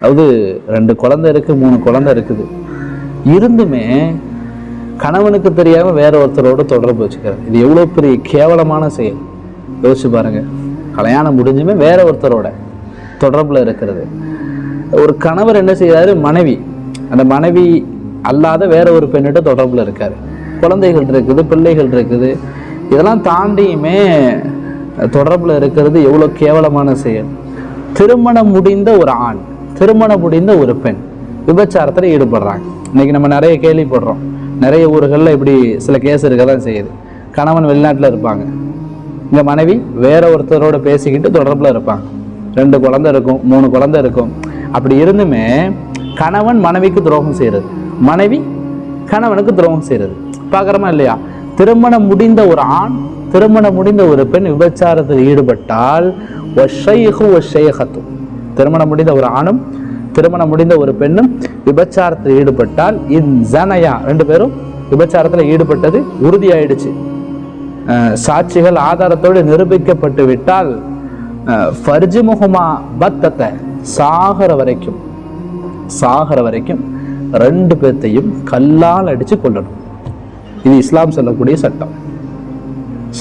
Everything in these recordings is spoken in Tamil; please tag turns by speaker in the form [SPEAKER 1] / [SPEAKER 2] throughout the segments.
[SPEAKER 1] அதாவது ரெண்டு குழந்தை இருக்கு மூணு குழந்தை இருக்குது. இருந்துமே கணவனுக்கு தெரியாமல் வேற ஒருத்தரோட தொடர்பு வச்சுக்கிறார் இது எவ்வளோ பெரிய கேவலமான செயல். யோசிச்சு பாருங்க. கல்யாணம் முடிஞ்சுமே வேற ஒருத்தரோட தொடர்பில் இருக்கிறது. ஒரு கணவர் என்ன செய்கிறாரு மனைவி. அந்த மனைவி அல்லாத வேற ஒரு பெண்ணிட்ட தொடர்பில் இருக்கார். குழந்தைகள் இருக்குது பிள்ளைகள் இருக்குது. இதெல்லாம் தாண்டியுமே தொடர்பில் இருக்கிறது எவ்வளோ கேவலமான செயல். திருமணம் முடிந்த ஒரு ஆண். திருமணம் முடிந்த ஒரு பெண். விபச்சாரத்தில் ஈடுபடுறாங்க. இன்னைக்கு நம்ம நிறைய கேள்விப்படுறோம். நிறைய ஊர்களில் இப்படி சில கேஸ் இருக்க தான் செய்யுது. கணவன் வெளிநாட்டில் இருப்பாங்க. இங்கே மனைவி வேற ஒருத்தரோட பேசிக்கிட்டு தொடர்பில் இருப்பாங்க. ரெண்டு குழந்தை இருக்கும் மூணு குழந்தை இருக்கும். அப்படி இருந்துமே கணவன் மனைவிக்கு துரோகம் செய்கிறது மனைவி கணவனுக்கு துரோகம் செய்கிறது பார்க்குறோமா இல்லையா? திருமணம் முடிந்த ஒரு ஆண் திருமணம் முடிந்த ஒரு பெண் விபச்சாரத்தில் ஈடுபட்டால் ஒஷையகு ஒஷையகத்தும் திருமணம் முடிந்த ஒரு ஆணும் திருமணம் முடிந்த ஒரு பெண்ணும் விபச்சாரத்தில் ஈடுபட்டால் இன் ஜனயா ரெண்டு பேரும் விபச்சாரத்தில் ஈடுபட்டது உறுதியாயிடுச்சு. அஹ் சாட்சிகள் ஆதாரத்தோடு நிரூபிக்கப்பட்டு விட்டால் ஃபர்ஜி முகமா பத்தத்தை சாகர வரைக்கும் சாகர வரைக்கும் ரெண்டு பேர்த்தையும் கல்லால் அடிச்சு கொல்லணும். இது இஸ்லாம் சொல்லக்கூடிய சட்டம்.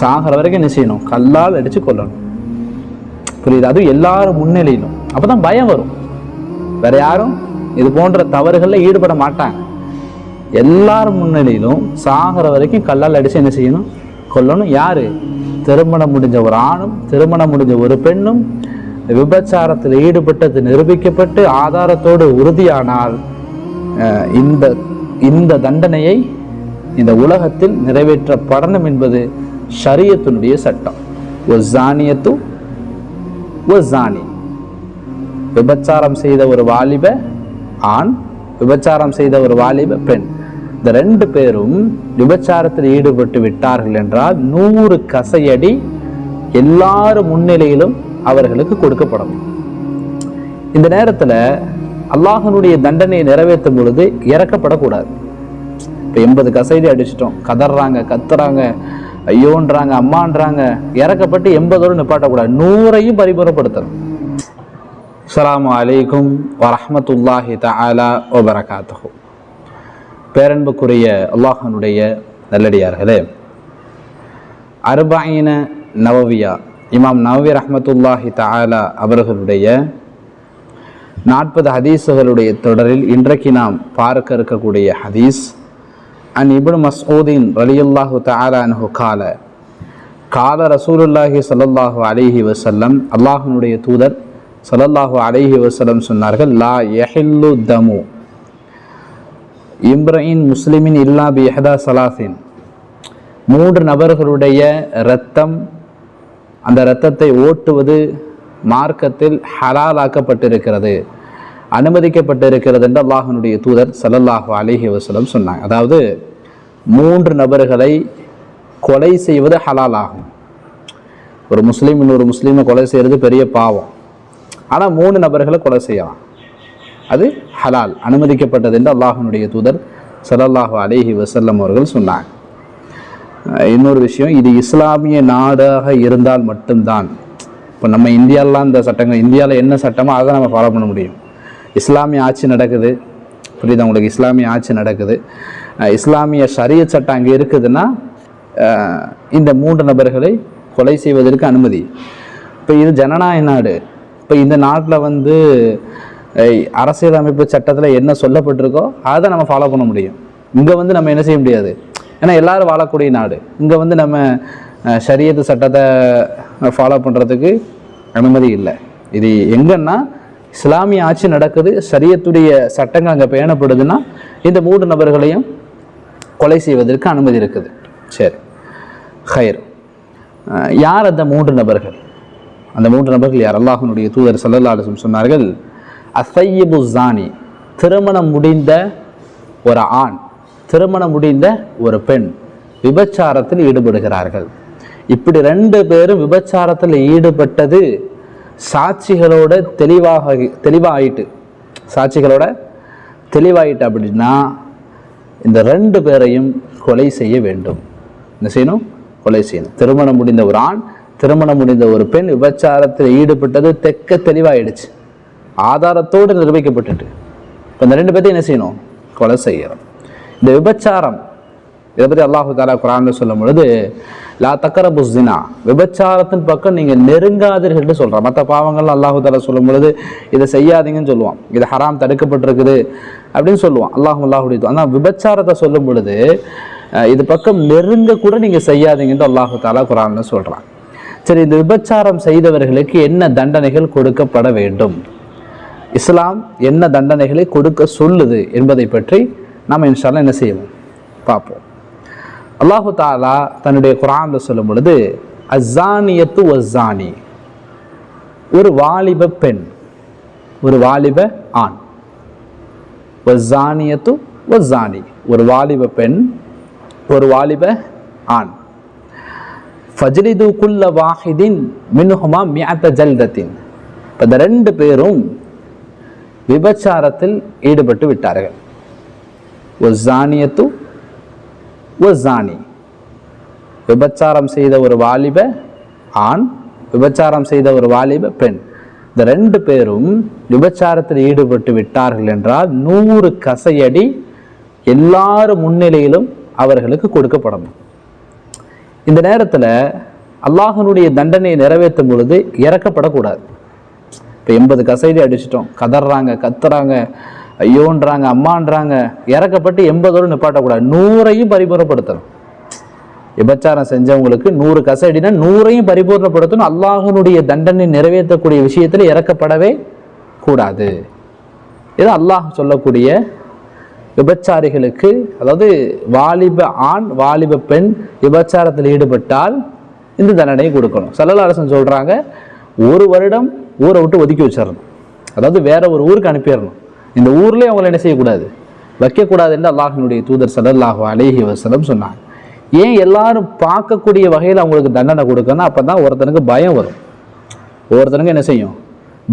[SPEAKER 1] சாகர வரைக்கும் என்ன செய்யணும்? கல்லால் அடிச்சு கொல்லணும். புரியுது? அதுவும் எல்லாரும் முன்னிலையிலும். அப்பதான் பயம் வரும். வேற யாரும் இது போன்ற தவறுகளில் ஈடுபட மாட்டாங்க. எல்லார் முன்னிலையிலும் சாகிற வரைக்கும் கல்லால் அடிச்சு என்ன செய்யணும்? கொல்லணும். யாரு? திருமணம் முடிஞ்ச ஒரு ஆணும் திருமணம் முடிஞ்ச ஒரு பெண்ணும் விபச்சாரத்தில் ஈடுபட்டது நிரூபிக்கப்பட்டு ஆதாரத்தோடு உறுதியானால் இந்த இந்த தண்டனையை இந்த உலகத்தில் நிறைவேற்றப்படணும் என்பது ஷரியத்தினுடைய சட்டம். ஒரு ஜானியத்தும் ஒரு ஜானி. விபச்சாரம் செய்த ஒரு வாலிப ஆண் விபச்சாரம் செய்த ஒரு வாலிப பெண். இந்த ரெண்டு பேரும் விபச்சாரத்தில் ஈடுபட்டு விட்டார்கள் என்றால் நூறு கசையடி எல்லாரும் முன்னிலையிலும் அவர்களுக்கு கொடுக்கப்படும். இந்த நேரத்துல அல்லாஹனுடைய தண்டனையை நிறைவேற்றும் பொழுது இறக்கப்படக்கூடாது. இப்போ எண்பது கசைடி அடிச்சிட்டோம் கதறாங்க கத்துறாங்க ஐயோன்றாங்க அம்மான்றாங்க இறக்கப்பட்டு எண்பதோடு நிப்பாட்டக்கூடாது. நூறையும் பரிபுறப்படுத்தணும் அஸ்ஸலாமு அலைக்கும் வரமத்துல்லாஹி தலா வபரகாத்துஹு பேரன்புக்குரிய அல்லாஹனுடைய நல்லடியார்களே அருபாயின நவவியா இமாம் நவவி ரஹமத்துல்லாஹி தலா அவர்களுடைய நாற்பது ஹதீஸுகளுடைய தொடரில் இன்றைக்கு நாம் பார்க்க இருக்கக்கூடிய ஹதீஸ் அன் இபுன் மஸ்ஊதின் ரலியுல்லாஹு தலானு கால கால ரசூலுல்லாஹி சல்லாஹூ அலிஹி வசல்லம் அல்லாஹனுடைய தூதர் சலல்லாஹு அலைஹி வசலம் சொன்னார்கள் லா எஹில்லு தமு. இம்ரஇன் முஸ்லிமின் இல்லா பி இஹ்தா சலாசின். மூன்று நபர்களுடைய இரத்தம் அந்த இரத்தத்தை ஓட்டுவது மார்க்கத்தில் ஹலாலாக்கப்பட்டிருக்கிறது அனுமதிக்கப்பட்டிருக்கிறது என்று அல்லாஹனுடைய தூதர் சல்லல்லாஹு அலிஹி வசலம் சொன்னாங்க. அதாவது மூன்று நபர்களை கொலை செய்வது ஹலாலாகும். ஒரு முஸ்லீம் இன்னொரு முஸ்லீமை கொலை செய்கிறது பெரிய பாவம். ஆனால் மூணு நபர்களை கொலை செய்யலாம். அது ஹலால் அனுமதிக்கப்பட்டது என்று அல்லாஹனுடைய தூதர் சலல்லாஹு அலேஹி வசல்லம் அவர்கள் சொன்னாங்க. இன்னொரு விஷயம் இது இஸ்லாமிய நாடாக இருந்தால் மட்டும்தான். இப்போ நம்ம இந்தியாவிலாம் இந்த சட்டங்கள் இந்தியாவில் என்ன சட்டமோ அதை நம்ம ஃபாலோ பண்ண முடியும். இஸ்லாமிய ஆட்சி நடக்குது. புரியுதா உங்களுக்கு? இஸ்லாமிய ஆட்சி நடக்குது. இஸ்லாமிய ஷரிய சட்டம் அங்கே இருக்குதுன்னா இந்த மூன்று நபர்களை கொலை செய்வதற்கு அனுமதி. இப்போ இது ஜனநாயக நாடு. இப்போ இந்த நாட்டில் வந்து அரசியலமைப்பு சட்டத்தில் என்ன சொல்லப்பட்டிருக்கோ அதை நம்ம ஃபாலோ பண்ண முடியும். இங்கே வந்து நம்ம என்ன செய்ய முடியாது? ஏன்னா எல்லோரும் வாழக்கூடிய நாடு. இங்கே வந்து நம்ம சரியத்து சட்டத்தை ஃபாலோ பண்ணுறதுக்கு அனுமதி இல்லை. இது எங்கன்னா இஸ்லாமிய ஆட்சி நடக்குது சரியத்துடைய சட்டங்கள் அங்கே பேணப்படுதுன்னா இந்த மூன்று நபர்களையும் கொலை செய்வதற்கு அனுமதி இருக்குது. சரி. ஹயர் யார் அந்த மூன்று நபர்கள்? அந்த மூன்று நபர்கள் யார்? அல்லாஹனுடைய தூதர் சல்லல்லா அலிஸ்லம் சொன்னார்கள் அசையபு ஜானி திருமணம் முடிந்த ஒரு ஆண் திருமணம் முடிந்த ஒரு பெண் விபச்சாரத்தில் ஈடுபடுகிறார்கள். இப்படி ரெண்டு பேரும் விபச்சாரத்தில் ஈடுபட்டது சாட்சிகளோட தெளிவாக தெளிவாகிட்டு சாட்சிகளோட தெளிவாயிட்டு அப்படின்னா இந்த ரெண்டு பேரையும் கொலை செய்ய வேண்டும். என்ன செய்யணும்? கொலை செய்யணும். திருமணம் முடிந்த ஒரு ஆண் திருமணம் முடிந்த ஒரு பெண் விபச்சாரத்தில் ஈடுபட்டது தெக்க தெளிவாயிடுச்சு. ஆதாரத்தோடு நிரூபிக்கப்பட்டுட்டு. இப்போ இந்த ரெண்டு பேர்த்தையும் என்ன செய்யணும்? கொலை செய்யணும். இந்த விபச்சாரம் இதை பற்றி அல்லாஹு தாலா குரான் சொல்லும் பொழுது லா தக்கர புஸ்தினா விபச்சாரத்தின் பக்கம் நீங்கள் நெருங்காதீர்கள்னு சொல்கிறான் மற்ற பாவங்கள் அல்லாஹு தாலா சொல்லும் பொழுது இதை செய்யாதீங்கன்னு சொல்லுவான். இது ஹராம் தடுக்கப்பட்டிருக்குது அப்படின்னு சொல்லுவான். அல்லாஹ் அல்லாஹுடைய ஆனால் விபச்சாரத்தை சொல்லும் பொழுது இது பக்கம் நெருங்க கூட நீங்கள் செய்யாதீங்கன்னு அல்லாஹு தாலா குரான்னு சொல்கிறான் சரி இந்த விபச்சாரம் செய்தவர்களுக்கு என்ன தண்டனைகள் கொடுக்கப்பட வேண்டும்? இஸ்லாம் என்ன தண்டனைகளை கொடுக்க சொல்லுது என்பதை பற்றி நாம் இன்ஷால்லாம் என்ன செய்வோம்? பார்ப்போம். அல்லாஹு தாலா தன்னுடைய குரான்ல சொல்லும் பொழுது அசானியத்து ஒசானி ஒரு வாலிப பெண் ஒரு வாலிப ஆண். ஒசானியத்து ஒசானி ஒரு வாலிப பெண் ஒரு வாலிப ஆண். ஃபஜ்ரிது குல்ல வாஹிதின் மின்ஹுமா மியாத்த ஜல்தத்தின். இப்போ இந்த ரெண்டு பேரும் விபச்சாரத்தில் ஈடுபட்டு விட்டார்கள். ஒரு ஜானியத்து ஜானி விபச்சாரம் செய்த ஒரு வாலிப ஆண் விபச்சாரம் செய்த ஒரு வாலிப பெண். இந்த ரெண்டு பேரும் விபச்சாரத்தில் ஈடுபட்டு விட்டார்கள் என்றால் நூறு கசையடி எல்லாரும் முன்னிலையிலும் அவர்களுக்கு கொடுக்கப்படணும் இந்த நேரத்தில் அல்லாஹனுடைய தண்டனையை நிறைவேற்றும் பொழுது இறக்கப்படக்கூடாது. இப்போ எண்பது கசைடி அடிச்சிட்டோம். கதறாங்க கத்துறாங்க ஐயோன்றாங்க அம்மான்றாங்க. இறக்கப்பட்டு எண்பதோடு நிப்பாட்டக்கூடாது. நூறையும் பரிபூர்ணப்படுத்தணும். விபச்சாரம் செஞ்சவங்களுக்கு நூறு கசடினா நூறையும் பரிபூர்ணப்படுத்தணும். அல்லாஹனுடைய தண்டனை நிறைவேற்றக்கூடிய விஷயத்தில் இறக்கப்படவே கூடாது. இது அல்லாஹ் சொல்லக்கூடிய விபச்சாரிகளுக்கு அதாவது வாலிப ஆண் வாலிப பெண் விபச்சாரத்தில் ஈடுபட்டால் இந்த தண்டனையை கொடுக்கணும். சல்லல்லா அரசன் சொல்கிறாங்க ஒரு வருடம் ஊரை விட்டு ஒதுக்கி வச்சிடணும். அதாவது வேற ஒரு ஊருக்கு அனுப்பிடணும். இந்த ஊர்லேயே அவங்களை என்ன செய்யக்கூடாது? வைக்கக்கூடாது என்று அல்லாஹினுடைய தூதர் சல்லல்லாஹு அலேஹி வசலம் சொன்னாங்க. ஏன் எல்லாரும் பார்க்கக்கூடிய வகையில் அவங்களுக்கு தண்டனை கொடுக்கணும் அப்பதான் ஒருத்தனுக்கு பயம் வரும். ஒருத்தனுக்கு என்ன செய்யும்?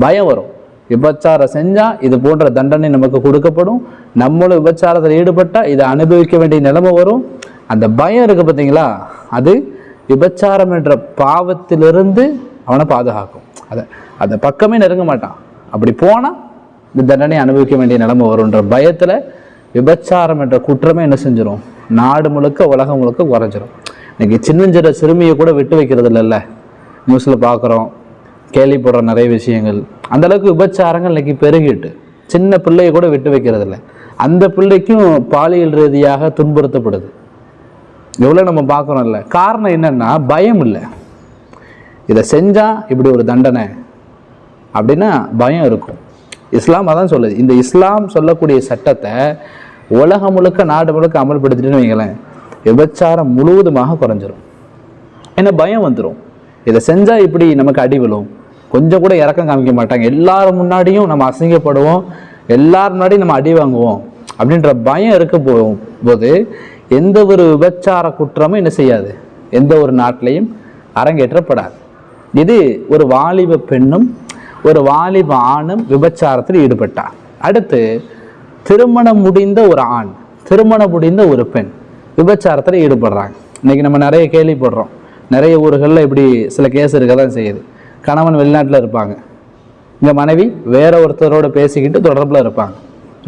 [SPEAKER 1] பயம் வரும். விபச்சாரம் செஞ்சால் இது போன்ற தண்டனை நமக்கு கொடுக்கப்படும். நம்மளும் விபச்சாரத்தில் ஈடுபட்டால் இதை அனுபவிக்க வேண்டிய நிலைமை வரும். அந்த பயம் இருக்கு பார்த்தீங்களா? அது விபச்சாரம் என்ற பாவத்திலிருந்து அவனை பாதுகாக்கும். அதை அந்த பக்கமே நெருங்க மாட்டான். அப்படி போனால் இந்த தண்டனை அனுபவிக்க வேண்டிய நிலைமை வரும்ன்ற பயத்தில் விபச்சாரம் என்ற குற்றமே என்ன செஞ்சிடும் நாடு முழுக்க உலகம் முழுக்க குறைஞ்சிரும். இன்னைக்கு சின்னஞ்சிற சிறுமியை கூட விட்டு வைக்கிறது இல்லைல்ல நியூஸில் பார்க்குறோம் கேள்விப்படுற நிறைய விஷயங்கள். அந்தளவுக்கு விபச்சாரங்கள் இன்னைக்கு பெருகிட்டு. சின்ன பிள்ளையை கூட விட்டு வைக்கிறது இல்லை அந்த பிள்ளைக்கும் பாலியல் ரீதியாக துன்புறுத்தப்படுது. எவ்வளோ நம்ம பார்க்குறோம்ல. காரணம் என்னென்னா பயம் இல்லை. இதை செஞ்சால் இப்படி ஒரு தண்டனை அப்படின்னா பயம் இருக்கும். இஸ்லாம் அதான் சொல்லுது. இந்த இஸ்லாம் சொல்லக்கூடிய சட்டத்தை உலகம் முழுக்க நாடு முழுக்க அமல்படுத்திட்டுன்னு வைங்களேன் விபச்சாரம் முழுவதுமாக குறைஞ்சிரும். ஏன்னா பயம் வந்துடும் இதை செஞ்சால் இப்படி நமக்கு அடி விழும். கொஞ்சம் கூட இறக்கம் காமிக்க மாட்டாங்க. எல்லாரும் முன்னாடியும் நம்ம அசிங்கப்படுவோம். எல்லார் முன்னாடியும் நம்ம அடி வாங்குவோம். அப்படின்ற பயம் இருக்க போ போது எந்த ஒரு விபச்சார குற்றமும் என்ன செய்யாது. எந்த ஒரு நாட்டிலையும் அரங்கேற்றப்படாது. இது ஒரு வாலிப பெண்ணும் ஒரு வாலிப ஆணும் விபச்சாரத்தில் ஈடுபட்டார் அடுத்து திருமணம் முடிந்த ஒரு ஆண் திருமணம் முடிந்த ஒரு பெண் விபச்சாரத்தில் ஈடுபடுறாங்க. இன்னைக்கு நம்ம நிறைய கேள்விப்படுறோம். நிறைய ஊர்களில் இப்படி சில கேஸ் இருக்க தான் செய்யுது. கணவன் வெளிநாட்டில் இருப்பாங்க. இங்கே மனைவி வேற ஒருத்தரோட பேசிக்கிட்டு தொடர்பில் இருப்பாங்க.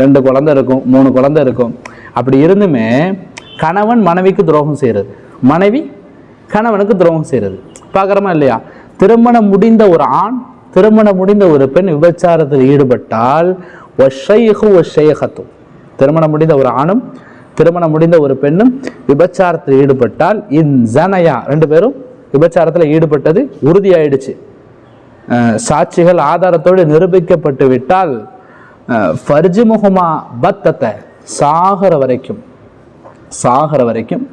[SPEAKER 1] ரெண்டு குழந்தை இருக்கும் மூணு குழந்தை இருக்கும். அப்படி இருந்துமே கணவன் மனைவிக்கு துரோகம் செய்கிறது மனைவி கணவனுக்கு துரோகம் செய்கிறது பார்க்குறோமா இல்லையா? திருமணம் முடிந்த ஒரு ஆண் திருமணம் முடிந்த ஒரு பெண் விபச்சாரத்தில் ஈடுபட்டால் ஒஷைஹு ஒஷையகத்தும் திருமணம் முடிந்த ஒரு ஆணும் திருமணம் முடிந்த ஒரு பெண்ணும் விபச்சாரத்தில் ஈடுபட்டால் இன் ஜனயா ரெண்டு பேரும் விபச்சாரத்தில் ஈடுபட்டது உறுதியாயிடுச்சு. சாட்சிகள் ஆதாரத்தோடு நிரூபிக்கப்பட்டு விட்டால் ஃபர்ஜி முகமா பத்தத்தை சாகர வரைக்கும் சாகர வரைக்கும்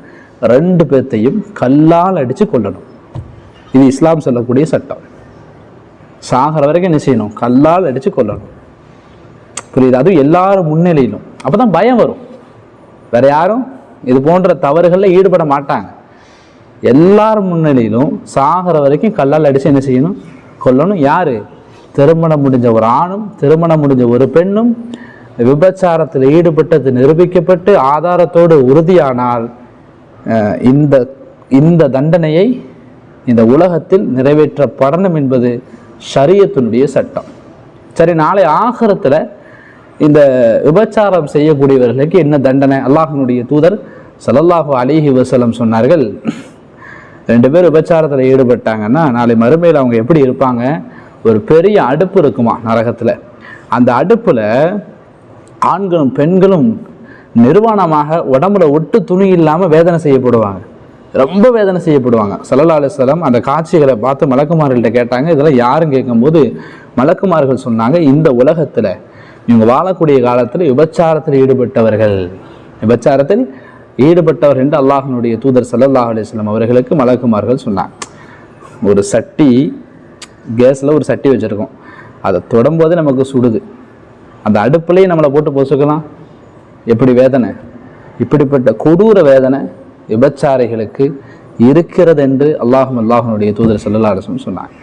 [SPEAKER 1] ரெண்டு பேர்த்தையும் கல்லால் அடித்து கொல்லணும். இது இஸ்லாம் சொல்லக்கூடிய சட்டம். சாகர வரைக்கும் என்ன செய்யணும்? கல்லால் அடித்து கொல்லணும். புரியுது? அதுவும் எல்லாரும் முன்னிலையிலும். அப்போ தான் பயம் வரும். வேற யாரும் இது போன்ற தவறுகளில் ஈடுபட மாட்டாங்க. எல்லார் முன்னிலையிலும் சாகிற வரைக்கும் கல்லால் அடித்து என்ன செய்யணும்? கொல்லணும். யார்? திருமணம் முடிஞ்ச ஒரு ஆணும் திருமணம் முடிஞ்ச ஒரு பெண்ணும் விபச்சாரத்தில் ஈடுபட்டது நிரூபிக்கப்பட்டு ஆதாரத்தோடு உறுதியானால் இந்த இந்த தண்டனையை இந்த உலகத்தில் நிறைவேற்றப்படணும் என்பது ஷரியத்தினுடைய சட்டம். சரி நாளை ஆகரத்தில் இந்த விபச்சாரம் செய்யக்கூடியவர்களுக்கு என்ன தண்டனை? அல்லாஹினுடைய தூதர் சலல்லாஹு அலிஹி வசலம் சொன்னார்கள் ரெண்டு பேர் விபச்சாரத்தில் ஈடுபட்டாங்கன்னா நாளை மறுமையில் அவங்க எப்படி இருப்பாங்க? ஒரு பெரிய அடுப்பு இருக்குமா நரகத்தில்? அந்த அடுப்பில் ஆண்களும் பெண்களும் நிர்வாணமாக உடம்புல ஒட்டு துணி இல்லாமல் வேதனை செய்யப்படுவாங்க. ரொம்ப வேதனை செய்யப்படுவாங்க. சல்லல்லா அலுவலம் அந்த காட்சிகளை பார்த்து மலக்குமார்கள்ட்ட கேட்டாங்க. இதெல்லாம் யாரும் கேட்கும்போது மலக்குமார்கள் சொன்னாங்க இந்த உலகத்தில் இவங்க வாழக்கூடிய காலத்தில் விபச்சாரத்தில் ஈடுபட்டவர்கள். விபச்சாரத்தில் ஈடுபட்டவர் என்று அல்லாஹனுடைய தூதர் சல்லல்லாஹ் அலிஸ்லாம் அவர்களுக்கு மலக்குமார்கள் சொன்னாங்க. ஒரு சட்டி கேஸில் ஒரு சட்டி வச்சுருக்கோம். அதை தொடும்போது நமக்கு சுடுது. அந்த அடுப்புலேயே நம்மளை போட்டு பொசுக்கலாம். எப்படி வேதனை? இப்படிப்பட்ட கொடூர வேதனை விபச்சாரிகளுக்கு இருக்கிறது என்று அல்லாஹும் அல்லாஹனுடைய தூதர் சல்லா அலிஸ்லம் சொன்னாங்க.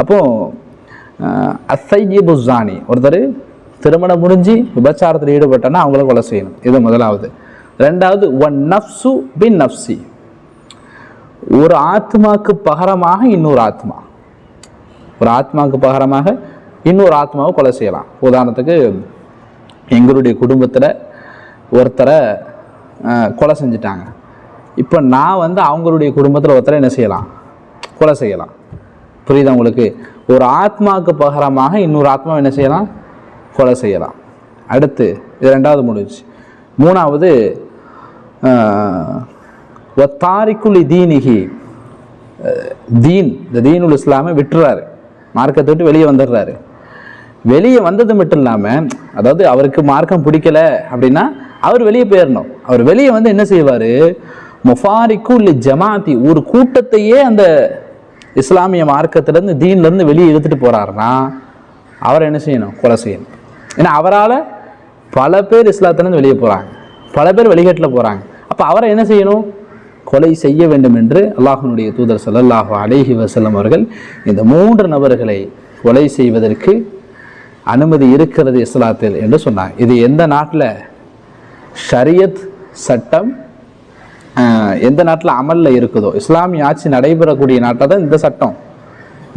[SPEAKER 1] அப்போது அசைஜிபு ஜானி ஒருத்தர் திருமணம் முடிஞ்சு விபச்சாரத்தில் ஈடுபட்டனா அவங்கள கொலை செய்யணும். இது முதலாவது. ரெண்டாவது ஒன் நஃப்சு பின் நஃப்சி ஒரு ஆத்மாக்கு பகரமாக இன்னொரு ஆத்மா. ஒரு ஆத்மாவுக்கு பகரமாக இன்னொரு ஆத்மாவை கொலை செய்யலாம். உதாரணத்துக்கு எங்களுடைய குடும்பத்தில் ஒருத்தரை கொலை செஞ்சிட்டாங்க. இப்போ நான் வந்து அவங்களுடைய குடும்பத்தில் ஒருத்தரை என்ன செய்யலாம்? கொலை செய்யலாம். புரியுதா உங்களுக்கு? ஒரு ஆத்மாவுக்கு பகரமாக இன்னொரு ஆத்மா என்ன செய்யலாம்? கொலை செய்யலாம். அடுத்து இது ரெண்டாவது முடிஞ்சு மூணாவது ஒத்தாரிக்குலி தீனிகி தீன் இந்த தீனுல் இஸ்லாமை விட்டுறாரு. மார்க்கத்தை விட்டு வெளியே வந்துடுறாரு. வெளியே வந்தது மட்டும் இல்லாமல் அதாவது அவருக்கு மார்க்கம் பிடிக்கல அப்படின்னா அவர் வெளியே போயிடணும் அவர் வெளியே வந்து என்ன செய்வார்? முஃபாரிக்கு இல்லை ஜமாத்தி ஒரு கூட்டத்தையே அந்த இஸ்லாமிய மார்க்கத்திலேருந்து தீன்லேருந்து வெளியே இழுத்துட்டு போகிறாருன்னா அவரை என்ன செய்யணும்? கொலை செய்யணும். ஏன்னா அவரால் பல பேர் இஸ்லாத்துலேருந்து வெளியே போகிறாங்க பல பேர் வெளிகட்டில் போகிறாங்க அப்போ அவரை என்ன செய்யணும்? கொலை செய்ய வேண்டும் என்று அல்லாஹனுடைய தூதர் ஸல்லல்லாஹு அலேஹி வசலம் அவர்கள் இந்த மூன்று நபர்களை கொலை செய்வதற்கு அனுமதி இருக்கிறது இஸ்லாத்தில் என்று சொன்னாங்க. இது எந்த நாட்டில்? ஷரியத் சட்டம் எந்த நாட்டில் அமலில் இருக்குதோ? இஸ்லாமிய ஆட்சி நடைபெறக்கூடிய நாட்டில் தான் இந்த சட்டம்.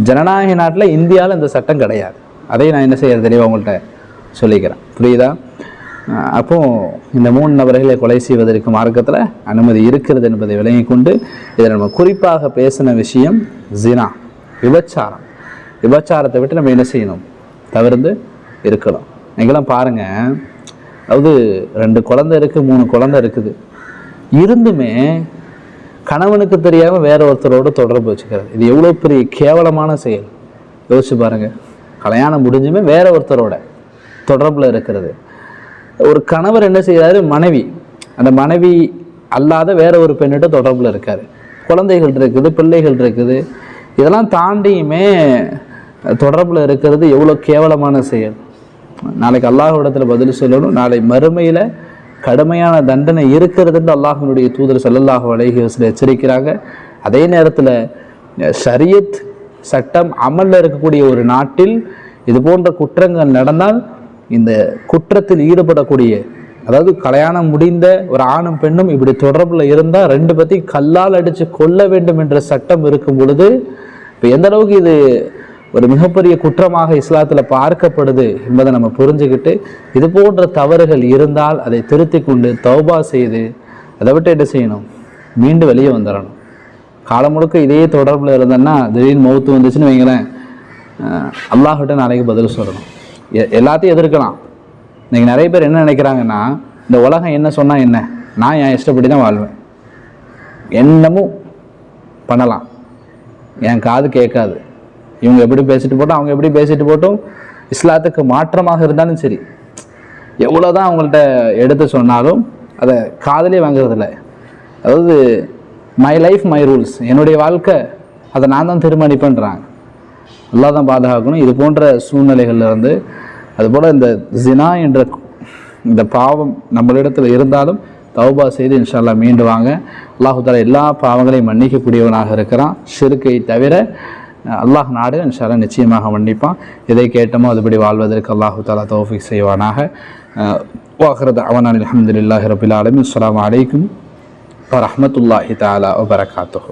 [SPEAKER 1] ஜனநாயக நாட்டில் இந்தியாவில் இந்த சட்டம் கிடையாது. அதை நான் என்ன செய்யறது தெளிவாக உங்கள்கிட்ட சொல்லிக்கிறேன். புரியுதா? அப்போது இந்த மூணு நபர்களை கொலை செய்வதற்கு மார்க்கத்தில் அனுமதி இருக்கிறது என்பதை விளங்கி கொண்டு இதில் நம்ம குறிப்பாக பேசின விஷயம் ஜினா விபச்சாரம். விபச்சாரத்தை விட்டு நம்ம என்ன செய்யணும்? தவிர்த்து இருக்கணும். நீங்களாம் பாருங்கள் அதாவது ரெண்டு குழந்தை இருக்குது மூணு குழந்தை இருக்குது. இருந்துமே கணவனுக்கு தெரியாமல் வேற ஒருத்தரோட தொடர்பு வச்சுக்கிறது. இது எவ்வளோ பெரிய கேவலமான செயல். யோசிச்சு பாருங்கள் கல்யாணம் முடிஞ்சுமே வேற ஒருத்தரோட தொடர்பில் இருக்கிறது. ஒரு கணவர் என்ன செய்கிறாரு மனைவி. அந்த மனைவி அல்லாத வேற ஒரு பெண்ணிட்ட தொடர்பில் இருக்கார். குழந்தைகள் இருக்குது பிள்ளைகள் இருக்குது. இதெல்லாம் தாண்டியுமே தொடர்பில் இருக்கிறது எவ்வளோ கேவலமான செயல். நாளைக்கு அல்லாஹிடத்தில் பதில் சொல்லணும். நாளை மறுமையில் கடுமையான தண்டனை இருக்கிறதுன்னு அல்லாஹினுடைய தூதர் ஸல்லல்லாஹு அலைஹி வஸல்லம் எச்சரிக்கிறாங்க. அதே நேரத்தில் ஷரியத் சட்டம் அமலில் இருக்கக்கூடிய ஒரு நாட்டில் இது போன்ற குற்றங்கள் நடந்தால் இந்த குற்றத்தில் ஈடுபடக்கூடிய அதாவது கல்யாணம் முடிந்த ஒரு ஆணும் பெண்ணும் இப்படி தொடர்பில் இருந்தால் ரெண்டு பற்றி கல்லால் அடித்து கொல்ல வேண்டும் என்ற சட்டம் இருக்கும் பொழுது இப்போ எந்த அளவுக்கு இது ஒரு மிகப்பெரிய குற்றமாக இஸ்லாத்தில் பார்க்கப்படுது என்பதை நம்ம புரிஞ்சுக்கிட்டு இது போன்ற தவறுகள் இருந்தால் அதை திருத்தி கொண்டு தௌபா செய்து அதை விட்டு என்ன செய்யணும்? மீண்டும் வெளியே வந்துடணும் காலம் முழுக்க இதே தொடர்பில் இருந்தேன்னா திடீர்னு மௌத்து வந்துச்சுன்னு வைங்களேன் அஹ் அல்லாஹ்கிட்ட நாளைக்கு பதில் சொல்லணும். எல்லாத்தையும் எதிர்க்கலாம். இன்றைக்கி நிறைய பேர் என்ன நினைக்கிறாங்கன்னா இந்த உலகம் என்ன சொன்னால் என்ன? நான் என் இஷ்டப்படி தான் வாழ்வேன். என்னமும் பண்ணலாம். என் காது கேட்காது. இவங்க எப்படி பேசிட்டு போட்டோம் அவங்க எப்படி பேசிட்டு போட்டோம் இஸ்லாத்துக்கு மாற்றமாக இருந்தாலும் சரி. எவ்வளோ தான் அவங்கள்ட்ட எடுத்து சொன்னாலும் அதை காதலே வாங்குறதில்ல. அதாவது மை லைஃப் மை ரூல்ஸ் என்னுடைய வாழ்க்கை அதை நான் தான் தீர்மானிப்பேன்றாங்க நல்லா தான் பாதுகாக்கணும். இது போன்ற சூழ்நிலைகளில் இருந்து அதுபோல் இந்த ஜினா என்ற இந்த பாவம் நம்மளிடத்தில் இருந்தாலும் தௌபா செய்து இன்ஷா அல்லாஹ் மீண்டு வாங்க. அல்லாஹு தாலா எல்லா பாவங்களையும் மன்னிக்கக்கூடியவனாக இருக்கிறான். சிறுக்கை தவிர அல்லாஹ் நாடு இன்ஷால்லா நிச்சயமாக மன்னிப்பான். எதை கேட்டமோ அதுபடி வாழ்வதற்கு அல்லாஹு தாலா தௌஃபிக் செய்வானாக. வாஹரத் அவனான் அலமதுல்லாஹி ரபில் ஆலமின். அஸ்ஸலாமு அலைக்கும் வரமத்துல்லாஹி தாலா வபரகாத்துஹு.